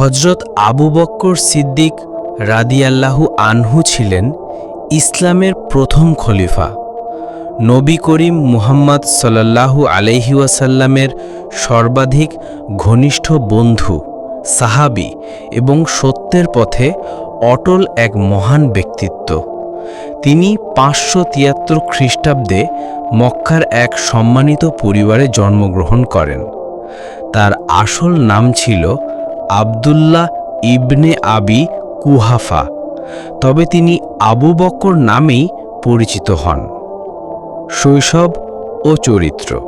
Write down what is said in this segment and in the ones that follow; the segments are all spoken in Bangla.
হজরত আবু বক্কর সিদ্দিক রাদিয়াল্লাহু আনহু ছিলেন ইসলামের প্রথম খলিফা। নবী করিম মুহাম্মদ সাল্লাল্লাহু আলাইহি ওয়াসাল্লামের সর্বাধিক ঘনিষ্ঠ বন্ধু, সাহাবি এবং সত্যের পথে অটল এক মহান ব্যক্তিত্ব। তিনি পাঁচশো তিয়াত্তর খ্রিস্টাব্দে মক্কার এক সম্মানিত পরিবারে জন্মগ্রহণ করেন। তার আসল নাম ছিল আবদুল্লাহ ইবনে আবি কুহাফা। তবে তিনি আবু বক্কর নামেই পরিচিত হন। শৈশব ও চরিত্র।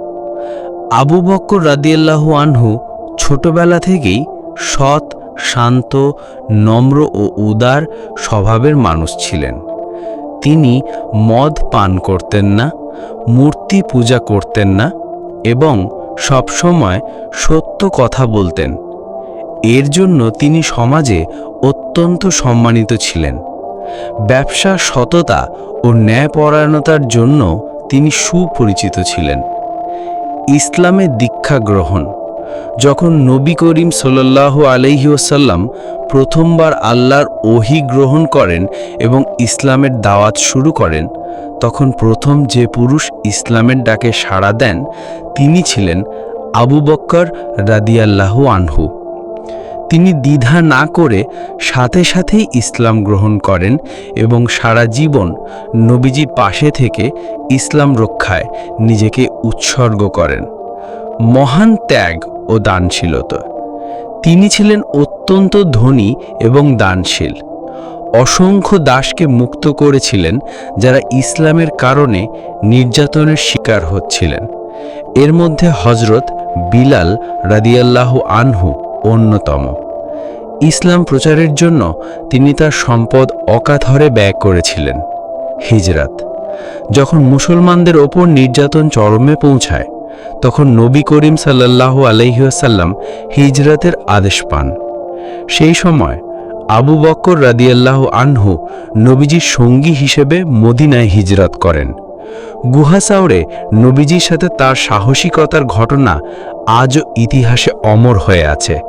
আবু বক্কর রাদিয়াল্লাহু আনহু ছোটবেলা থেকেই সৎ, শান্ত, নম্র ও উদার স্বভাবের মানুষ ছিলেন। তিনি মদ পান করতেন না, মূর্তি পূজা করতেন না এবং সবসময় সত্য কথা বলতেন। এর জন্য তিনি সমাজে অত্যন্ত সম্মানিত ছিলেন। ব্যবসা সততা ও ন্যায়পরায়ণতার জন্য তিনি সুপরিচিত ছিলেন। ইসলামে দীক্ষা গ্রহণ, যখন নবী করিম সাল্লাহ আলহিউসাল্লাম প্রথমবার আল্লাহর ওহি গ্রহণ করেন এবং ইসলামের দাওয়াত শুরু করেন, তখন প্রথম যে পুরুষ ইসলামের ডাকে সাড়া দেন তিনি ছিলেন আবু বক্কর রাদিয়াল্লাহু আনহু। তিনি দ্বিধা না করে সাথে সাথেই ইসলাম গ্রহণ করেন এবং সারা জীবন নবীজির পাশে থেকে ইসলাম রক্ষায় নিজেকে উৎসর্গ করেন। মহান ত্যাগ ও দানশীলতা। তিনি ছিলেন অত্যন্ত ধনী এবং দানশীল। অসংখ্য দাসকে মুক্ত করেছিলেন যারা ইসলামের কারণে নির্যাতনের শিকার হচ্ছিলেন। এর মধ্যে হজরত বিলাল রাদিয়াল্লাহু আনহু অন্যতম। ইসলাম প্রচারের জন্য তিনি তার সম্পদ অকাথরে ব্যয় করেছিলেন। হিজরাত। যখন মুসলমানদের ওপর নির্যাতন চরমে পৌঁছায়, তখন নবী করিম সাল্লাল্লাহু আলহিহাসাল্লাম হিজরাতের আদেশ পান। সেই সময় আবু বক্কর রাদিয়াল্লাহ আনহু নবীজির সঙ্গী হিসেবে মদিনায় হিজরত করেন। গুহাসাউরে নবীজির সাথে তার সাহসিকতার ঘটনা আজও ইতিহাসে অমর হয়ে আছে।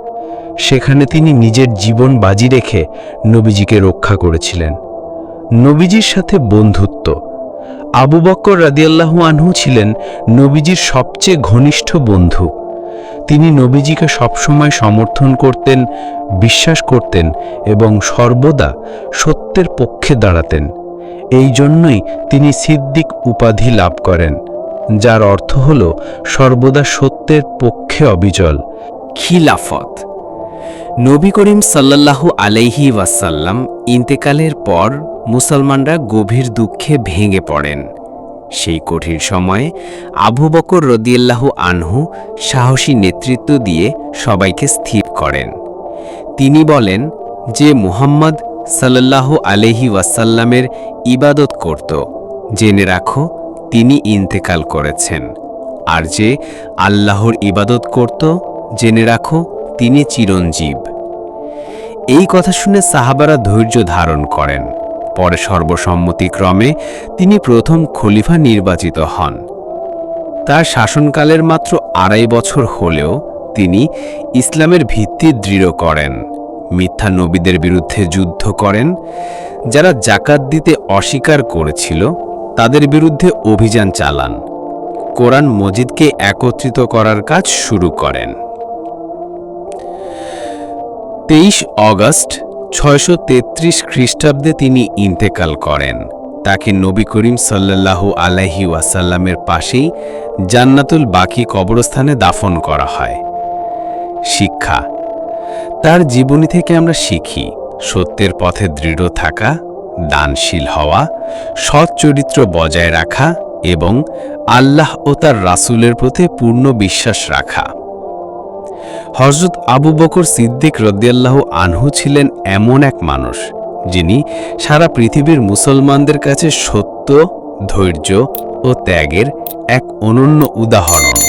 সেখানে তিনি নিজের জীবন বাজি রেখে নবীজিকে রক্ষা করেছিলেন। নবীজির সাথে বন্ধুত্ব। আবু বক্কর রাদিয়াল্লাহু আনহু ছিলেন নবীজির সবচেয়ে ঘনিষ্ঠ বন্ধু। তিনি নবীজিকে সবসময় সমর্থন করতেন, বিশ্বাস করতেন এবং সর্বদা সত্যের পক্ষে দাঁড়াতেন। এই জন্যই তিনি সিদ্দিক উপাধি লাভ করেন, যার অর্থ হল সর্বদা সত্যের পক্ষে অবিচল। খিলাফত। নবী করিম সাল্লাল্লাহু আলাইহি ওয়াসাল্লাম ইন্তেকালের পর মুসলমানরা গভীর দুঃখে ভেঙে পড়েন। সেই কঠিন সময়ে আবু বকর রদিয়াল্লাহু আনহু সাহসী নেতৃত্ব দিয়ে সবাইকে স্থির করেন। তিনি বলেন যে মুহাম্মদ সাল্লাল্লাহু আলহি ওয়াসাল্লামের ইবাদত করত, জেনে রাখো তিনি ইন্তেকাল করেছেন। আর যে আল্লাহর ইবাদত করত, জেনে রাখো তিনি চিরঞ্জীব। এই কথা শুনে সাহাবারা ধৈর্য ধারণ করেন। পরে সর্বসম্মতিক্রমে তিনি প্রথম খলিফা নির্বাচিত হন। তার শাসনকালের মাত্র আড়াই বছর হলেও তিনি ইসলামের ভিত্তি দৃঢ় করেন, মিথ্যা নবীদের বিরুদ্ধে যুদ্ধ করেন, যারা জাকাত দিতে অস্বীকার করেছিল, তাদের বিরুদ্ধে অভিযান চালান। কোরআন মজিদকে একত্রিত করার কাজ শুরু করেন। তেইশ অগস্ট ছয়শো তেত্রিশ খ্রিস্টাব্দে তিনি ইন্তেকাল করেন। তাকে নবী করিম সাল্লাল্লাহু আলাইহি ওয়াসাল্লামের পাশেই জান্নাতুল বাকি কবরস্থানে দাফন করা হয়। শিক্ষা, তার জীবনী থেকে আমরা শিখি, সত্যের পথে দৃঢ় থাকা, দানশীল হওয়া, সৎ চরিত্র বজায় রাখা এবং আল্লাহ ও তার রাসুলের প্রতি পূর্ণ বিশ্বাস রাখা। হজরত আবু বকর সিদ্দিক রদ্দিয়াল্লাহ আনহু ছিলেন এমন এক মানুষ, যিনি সারা পৃথিবীর মুসলমানদের কাছে সত্য, ধৈর্য ও ত্যাগের এক অনন্য উদাহরণ।